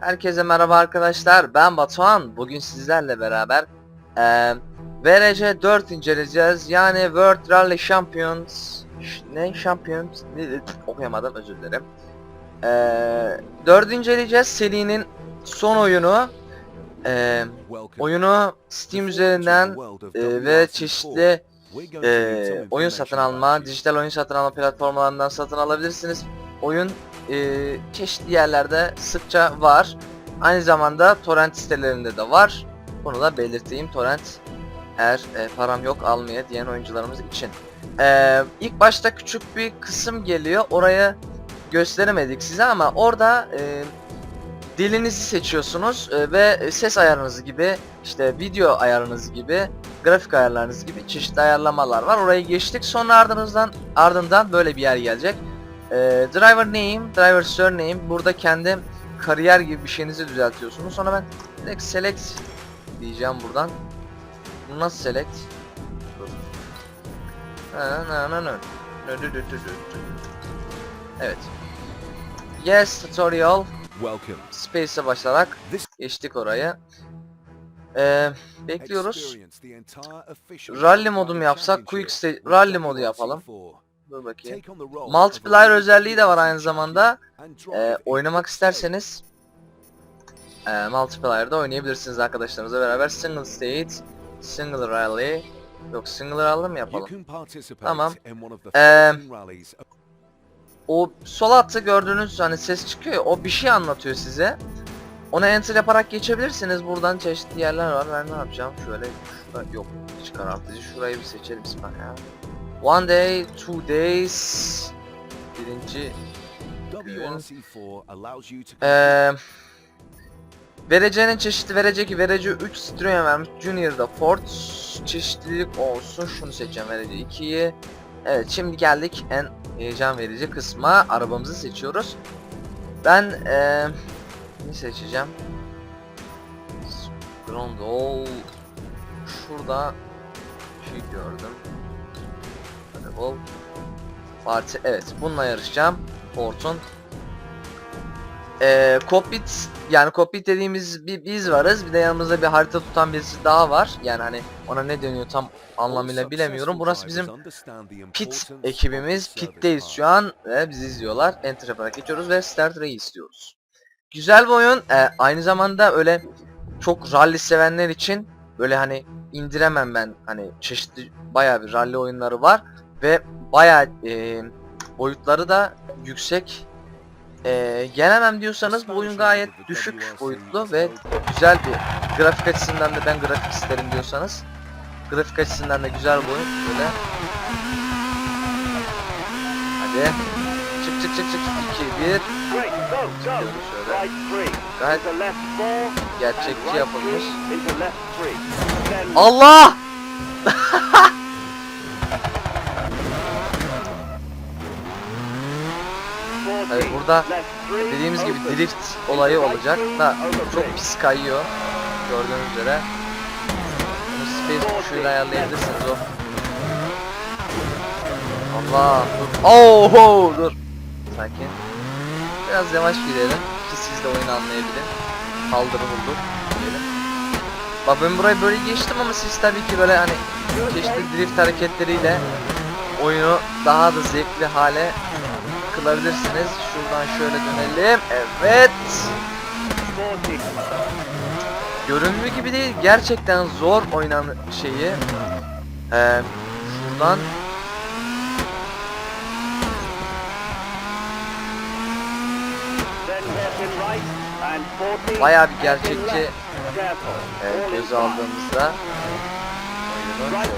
Herkese merhaba arkadaşlar. Ben Batuhan. Bugün sizlerle beraber eee VRC 4 inceleyeceğiz. Yani World Rally Champions ne Champions ne okuyamadım özür dilerim. Eee 4 inceleyeceğiz. Serinin son oyunu. Eee oyunu Steam üzerinden eee, ve çeşitli eee, oyun satın alma, dijital oyun satın alma platformlarından satın alabilirsiniz. Oyun eee, çeşitli yerlerde sıkça var. Aynı zamanda torrent sitelerinde de var. Bunu da belirteyim. Torrent eğer e, param yok almaya diyen oyuncularımız için. Eee ilk başta küçük bir kısım geliyor. Oraya gösteremedik size ama orada eee, dilinizi seçiyorsunuz e, ve ses ayarınız gibi işte video ayarınız gibi grafik ayarlarınız gibi çeşitli ayarlamalar var. Orayı geçtik. Sonra ardından ardından böyle bir yer gelecek. Ee, driver name, driver surname. Burada kendi kariyer gibi bir şeyinizi düzeltiyorsunuz. Sonra ben direkt select diyeceğim buradan. Bu nasıl select? Evet. Yes tutorial. Welcome. Space'e başlarak geçtik oraya. Ee, bekliyoruz. Rally modu mu yapsak? Quick Rally modu yapalım. WRC4. Dur bakayım. A özelliği de var aynı zamanda. Ee, oynamak isterseniz e, multiplayer'da oynayabilirsiniz arkadaşlarınızla beraber. Single state, single rally. Yok single rally. You yapalım? Tamam. Ee, 14 rallies O sol altta gördüğünüz hani ses çıkıyor ya, o bir şey anlatıyor size. Ona enter yaparak geçebilirsiniz. Buradan çeşitli yerler var. Ben ne yapacağım? Şöyle şurada yok çıkartıcı. Şurayı bir seçelim ya. One day, two days. Birinci WRC4 allows you to Eee Vereceğinin çeşitli verecek verece 3 Citroen vermiş. Junior'da Ford çeşitlilik olsun. Şunu seçeceğim verece 2'yi. Evet şimdi geldik en heyecan verici kısma. Arabamızı seçiyoruz. Ben eee ne seçeceğim? Grondol Şurada bir şey gördüm. Bol. Parti evet bununla yarışacağım. Ford'un ee, cockpit yani cockpit dediğimiz bir biz varız. Bir de yanımızda bir harita tutan birisi daha var. Yani hani ona ne deniyor tam anlamıyla bilemiyorum. Burası bizim pit ekibimiz. Pitteyiz şu an ve bizi izliyorlar. Enter yaparak geçiyoruz ve start race istiyoruz. Güzel bir oyun. Ee, aynı zamanda öyle çok rally sevenler için böyle hani indiremem ben hani çeşitli bayağı bir rally oyunları var ve bayağı e, boyutları da yüksek. Ee, gelemem diyorsanız bu oyun gayet düşük boyutlu ve güzel bir grafik açısından da ben grafik isterim diyorsanız grafik açısından da güzel bir oyun. Böyle. Hadi. Çık çık çık çık. 2 1 Great, go, go. gidiyoruz şöyle Right three. gayet gerçekçi yapılmış. Allah Evet, burada dediğimiz gibi drift olayı olacak da çok pis kayıyor. Gördüğünüz üzere. Bunu space tuşuyla ayarlayabilirsiniz o. Allah dur. Oho dur. Sakin. Biraz yavaş gidelim ki siz de oyunu anlayabilin. Kaldırı bulduk. Diyelim Bak ben burayı böyle geçtim ama siz tabii ki böyle hani çeşitli drift hareketleriyle oyunu daha da zevkli hale kılabilirsiniz. Şuradan şöyle dönelim. Evet. Göründüğü gibi değil. Gerçekten zor oynan şeyi. Ee, şuradan bayağı bir gerçekçi e, göz aldığımızda oyunu Right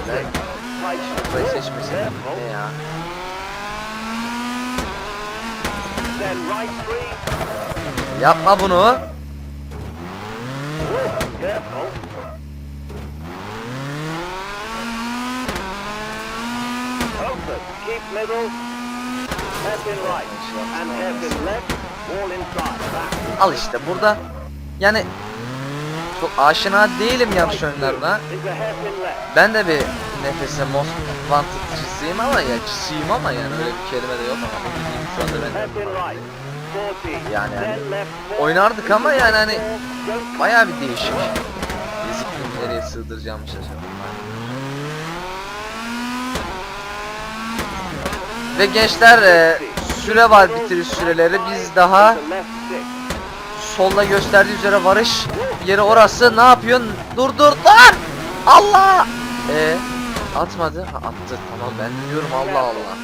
şöyle burayı seçmesin. Careful. Ne ya? İnside. Back. Al işte burada yani çok aşina değilim yarış oyunlarına. Ben de bir nefese most wanted'cısıyım ama ya çisiyim ama yani öyle bir kelime de yok ama şu anda ben de. Yani four. oynardık ama yani hani bayağı bir değişik. Yazık nereye sığdıracağımı şaşırdım. Ve gençler e, süre var bitiriş süreleri. Biz daha solda gösterdiği üzere varış yeri orası. Ne yapıyorsun? Dur dur dur! Allah! E atmadı. Ha, attı. Tamam ben diyorum Allah Allah.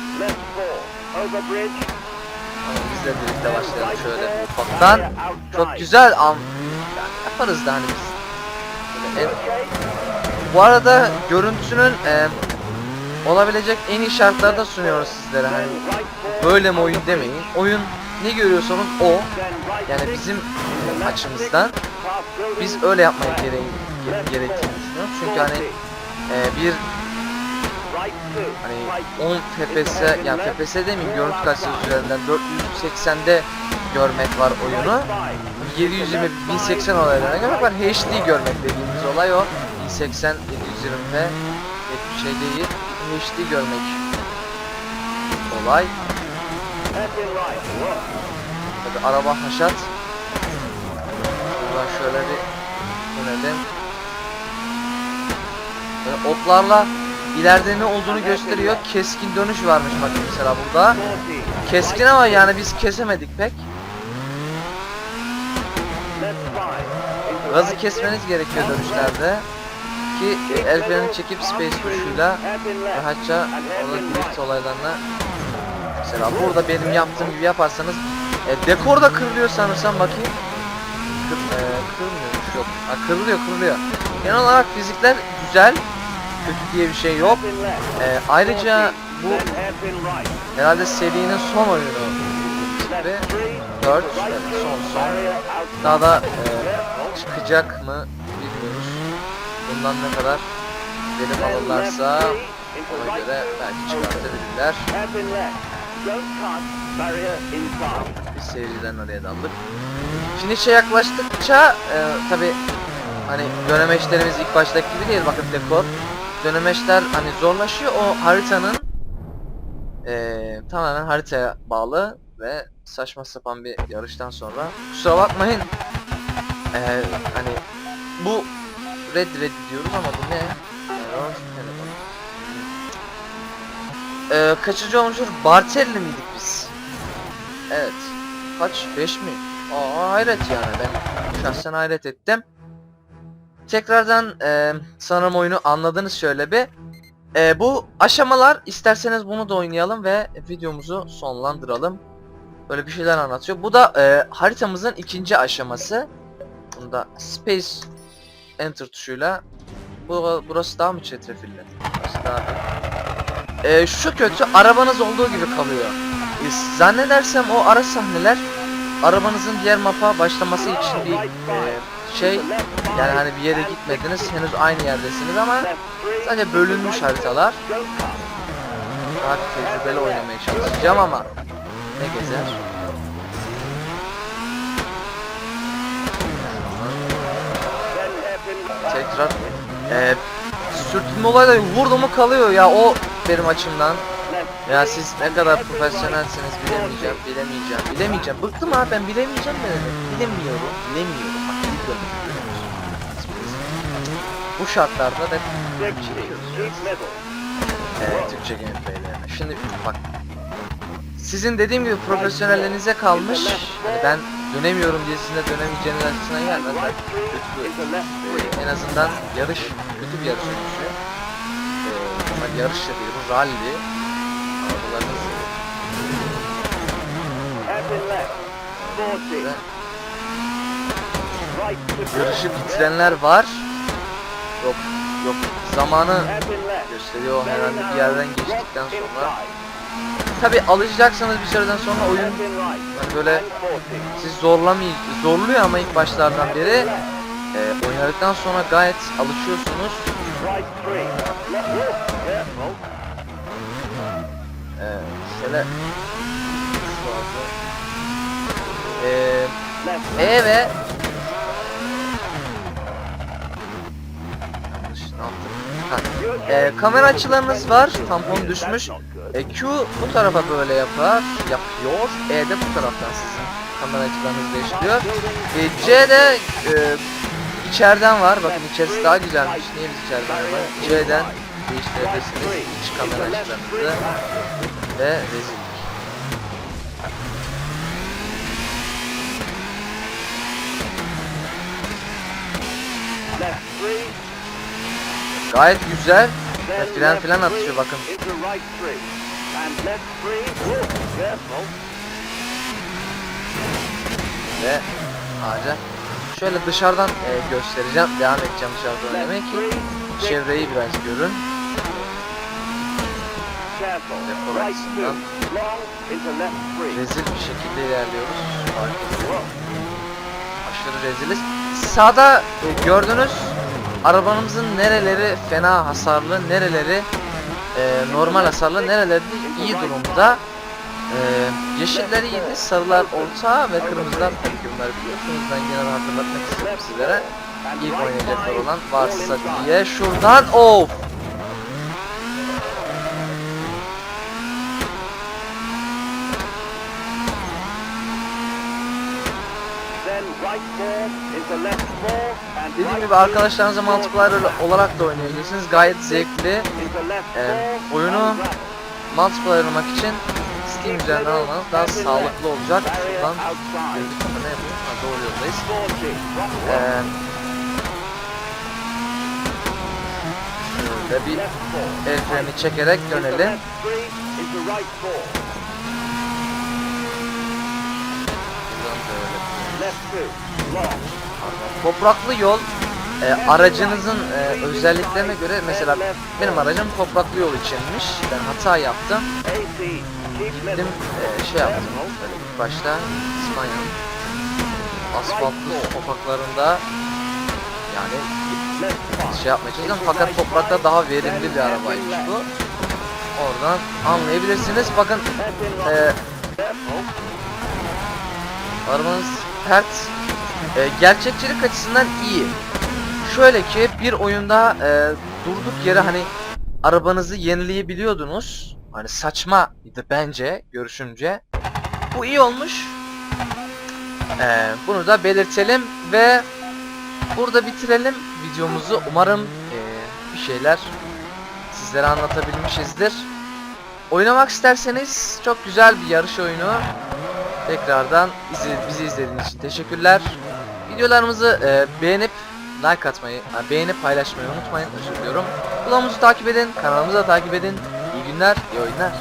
Tamam, biz de birlikte başlayalım şöyle ufaktan. Çok güzel am yaparız da hani biz. Okay. bu arada görüntüsünün e, olabilecek en iyi şartlarda sunuyoruz sizlere hani böyle mi oyun demeyin. Oyun ne görüyorsanız o. Yani bizim açımızdan. Biz öyle yapmaya gereği ge- gerektiğini düşünüyoruz. Çünkü hani e, bir hani Right 10 FPS yani FPS demeyeyim görüntü kalitesi üzerinden 480'de görmek var oyunu. 720 1080 olaylarına görmek var. HD görmek dediğimiz olay o. 1080 720p net bir şey değil. HD görmek olay. Tabi araba haşat. Buradan şöyle bir dönelim. Böyle oklarla ileride ne olduğunu gösteriyor. Keskin dönüş varmış bak mesela burada. 40. Keskin ama yani biz kesemedik pek. Gazı kesmeniz gerekiyor dönüşlerde. Ki el freni çekip space tuşuyla rahatça orada drift olaylarına mesela burada benim yaptığım gibi yaparsanız e, dekor da kırılıyor sanırsam bakayım. Kır, e, kırılmıyormuş yok. Ha, kırılıyor kırılıyor. Genel olarak fizikler güzel. Kötü diye bir şey yok. E, ayrıca bu herhalde serinin son oyunu ve three. dört, Into right evet, two. son son. Daha da e, çıkacak mı bilmiyoruz. Bundan ne kadar verim alırlarsa ona göre belki çıkartabilirler. Biz seyirciden oraya daldık. Finish'e yaklaştıkça e, tabi hani dönemeçlerimiz ilk baştaki gibi değil bakın dekor. Dönemeçler hani zorlaşıyor o haritanın e, tamamen haritaya bağlı ve saçma sapan bir yarıştan sonra kusura bakmayın e, hani bu red red diyoruz ama bu ne? Error, telefon. E, kaçıncı olmuştur? Bartelli miydik biz? Evet. Kaç? 5 mi? Aa hayret yani ben şahsen hayret ettim. Tekrardan e, sanırım oyunu anladınız şöyle bir. E, bu aşamalar isterseniz bunu da oynayalım ve videomuzu sonlandıralım. Böyle bir şeyler anlatıyor. Bu da e, haritamızın ikinci aşaması. Bunda Space Enter tuşuyla bu burası daha mı çetrefilli? Burası daha. E, şu kötü arabanız olduğu gibi kalıyor. E, Zannedersem o ara sahneler arabanızın diğer mapa başlaması için bir e, şey yani hani bir yere gitmediniz henüz aynı yerdesiniz ama sadece bölünmüş haritalar daha tecrübeli oynamaya çalışacağım ama ne gezer tekrar e, sürtünme olayları vurdu mu kalıyor ya o benim açımdan ya siz ne kadar profesyonelsiniz bilemeyeceğim bilemeyeceğim bilemeyeceğim bıktım abi ben bilemeyeceğim ne bilemiyorum bilemiyorum bak bilmiyorum. bu şartlarda da. Evet, Türkçe gameplaylerine. Şimdi bak. Sizin dediğim gibi profesyonelliğinize kalmış. Hani ben dönemiyorum diye sizin de dönemeyeceğiniz açısından gelmez. Ee, en azından yarış, kötü bir yarış oyuncusu. Yarış bu rally. Arabalarınız yarışı bitirenler var. Yok, yok. Zamanı gösteriyor herhangi bir yerden geçtikten sonra. Tabi alışacaksınız bir süreden sonra oyun hani böyle siz zorlamay zorluyor ama ilk başlardan beri e, oynadıktan sonra gayet alışıyorsunuz. E, şöyle anda. E, ve e, kamera açılarınız var. Tampon düşmüş. E, Q bu tarafa böyle yapar, yapıyor. E de bu taraftan sizin kamera açılarınız değiştiriyor. E, C'de e, içeriden var. Bakın içerisi daha güzelmiş. Niye biz içeriden var? C'den değiştirebilirsiniz iç kamera açılarınızı ve three. Gayet güzel. Ve fren three atıyor bakın. Ve ağaca. Şöyle dışarıdan e, göstereceğim. Devam edeceğim dışarıdan demek ki çevreyi biraz görün. Rezil bir şekilde ilerliyoruz. Aşırı reziliz. Sağda e, gördünüz arabanımızın nereleri fena hasarlı, nereleri e, normal hasarlı, nereleri iyi durumda. E, yeşiller iyiydi, sarılar orta ve kırmızılar bunları biliyorsunuz. Ben gene de hatırlatmak istiyorum sizlere. İlk oynayacaklar olan varsa diye şuradan of. And Dediğim gibi two. arkadaşlarınıza multiplayer olarak da oynayabilirsiniz. Gayet zevkli. Ee, oyunu. Multiplayer oynamak için Steam üzerinden almanız daha sağlıklı olacak. Outside. gördük ama ne yapıyoruz? Ha, doğru yoldayız. 40. Right Ee, şöyle bir el freni çekerek dönelim. Topraklı yol e, aracınızın e, özelliklerine göre mesela benim aracım topraklı yol içinmiş. Ben hata yaptım. Gittim e, şey yaptım. Böyle ilk başta İspanya'nın asfaltlı sokaklarında yani şey yapmaya fakat toprakta daha verimli bir arabaymış bu. Oradan anlayabilirsiniz. Bakın e, arabanız pert. E, gerçekçilik açısından iyi. Şöyle ki bir oyunda e, durduk yere hani arabanızı yenileyebiliyordunuz. Hani saçmaydı bence görüşümce. Bu iyi olmuş. E, bunu da belirtelim ve burada bitirelim videomuzu. Umarım e, bir şeyler sizlere anlatabilmişizdir. Oynamak isterseniz çok güzel bir yarış oyunu. Tekrardan bizi, bizi izlediğiniz için teşekkürler. Videolarımızı e, beğenip like atmayı, ha, beğenip paylaşmayı unutmayın. Özür diliyorum. Blogumuzu takip edin, kanalımızı da takip edin. Günler, iyi oyunlar.